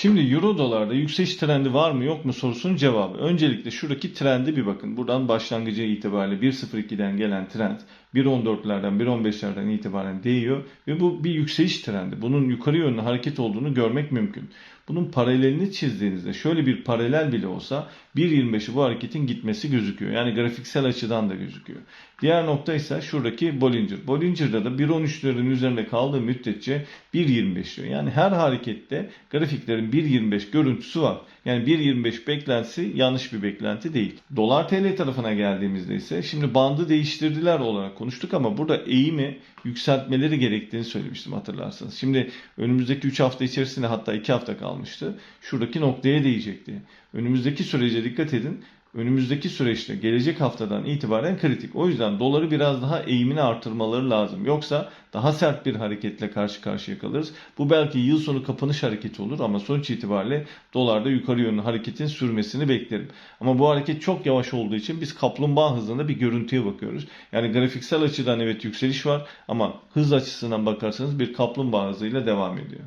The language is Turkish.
Şimdi euro dolarda yükseliş trendi var mı yok mu sorusunun cevabı. Öncelikle şuradaki trendi bir bakın. Buradan başlangıcı itibariyle 1.02'den gelen trend 1.14'lerden 1.15'lerden itibaren değiyor ve bu bir yükseliş trendi. Bunun yukarı yönlü hareket olduğunu görmek mümkün. Bunun paralelini çizdiğinizde şöyle bir paralel bile olsa 1.25'i bu hareketin gitmesi gözüküyor. Yani grafiksel açıdan da gözüküyor. Diğer nokta ise şuradaki Bollinger. Bollinger'da da 1.13'lerin üzerinde kaldığı müddetçe 1.25 diyor. Yani her harekette grafiklerin 1.25 görüntüsü var. Yani 1.25 beklentisi yanlış bir beklenti değil. Dolar TL tarafına geldiğimizde ise şimdi bandı değiştirdiler olarak konuştuk ama burada eğimi yükseltmeleri gerektiğini söylemiştim hatırlarsanız. Şimdi önümüzdeki 3 hafta içerisinde hatta 2 hafta kalmıştı. Şuradaki noktaya değecekti. Önümüzdeki sürece dikkat edin. Önümüzdeki süreçte gelecek haftadan itibaren kritik. O yüzden doları biraz daha eğimini artırmaları lazım. Yoksa daha sert bir hareketle karşı karşıya kalırız. Bu belki yıl sonu kapanış hareketi olur ama sonuç itibariyle dolarda yukarı yönlü hareketin sürmesini beklerim. Ama bu hareket çok yavaş olduğu için biz kaplumbağa hızında bir görüntüye bakıyoruz. Yani grafiksel açıdan evet yükseliş var ama hız açısından bakarsanız bir kaplumbağa hızıyla devam ediyor.